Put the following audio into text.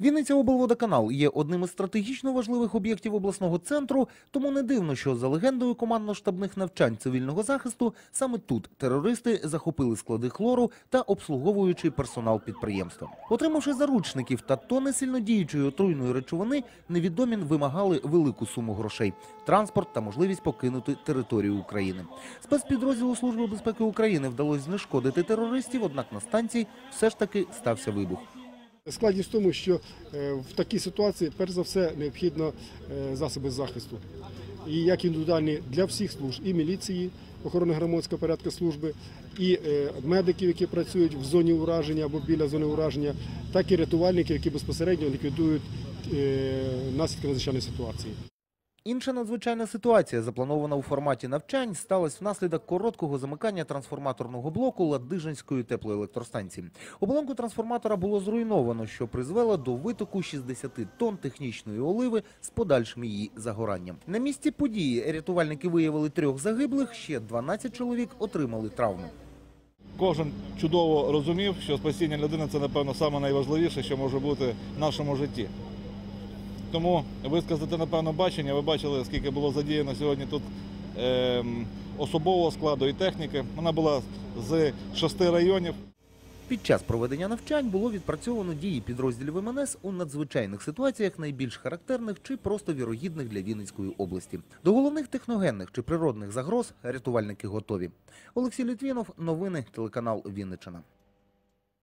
Вінниця облводоканал є одним із стратегічно важливих об'єктів обласного центру, тому не дивно, що за легендою командно-штабних навчань цивільного захисту саме тут терористи захопили склади хлору та обслуговуючий персонал підприємства. Отримавши заручників та тони сильнодіючої отруйної речовини, невідомі вимагали велику суму грошей, транспорт та можливість покинути територію України. Спецпідрозділу Служби безпеки України вдалося знешкодити терористів, однак на станції все ж таки стався вибух. Складність в тому, що е, в такій ситуації, перш за все, необхідно е, засоби захисту. І як індивідуальні для всіх служб, і міліції, охорони громадського порядку служби, і е, медиків, які працюють в зоні ураження або біля зони ураження, так і рятувальників, які безпосередньо ліквідують наслідки надзвичайної ситуації. Інша надзвичайна ситуація, запланована у форматі навчань, сталася внаслідок короткого замикання трансформаторного блоку Ладижинської теплоелектростанції. Оболонку трансформатора було зруйновано, що призвело до витоку 60 тонн технічної оливи з подальшим її загоранням. На місці події рятувальники виявили трьох загиблих, ще 12 чоловік отримали травми. Кожен чудово розумів, що спасіння людини це, напевно, найважливіше, що може бути в нашому житті. Тому висказати, напевно, бачення. Ви бачили, скільки було задіяно сьогодні тут ем, особового складу і техніки. Вона була з шести районів. Під час проведення навчань було відпрацьовано дії підрозділів МНС у надзвичайних ситуаціях, найбільш характерних чи просто вірогідних для Вінницької області. До головних техногенних чи природних загроз рятувальники готові. Олексій Літвінов, новини, телеканал Вінниччина.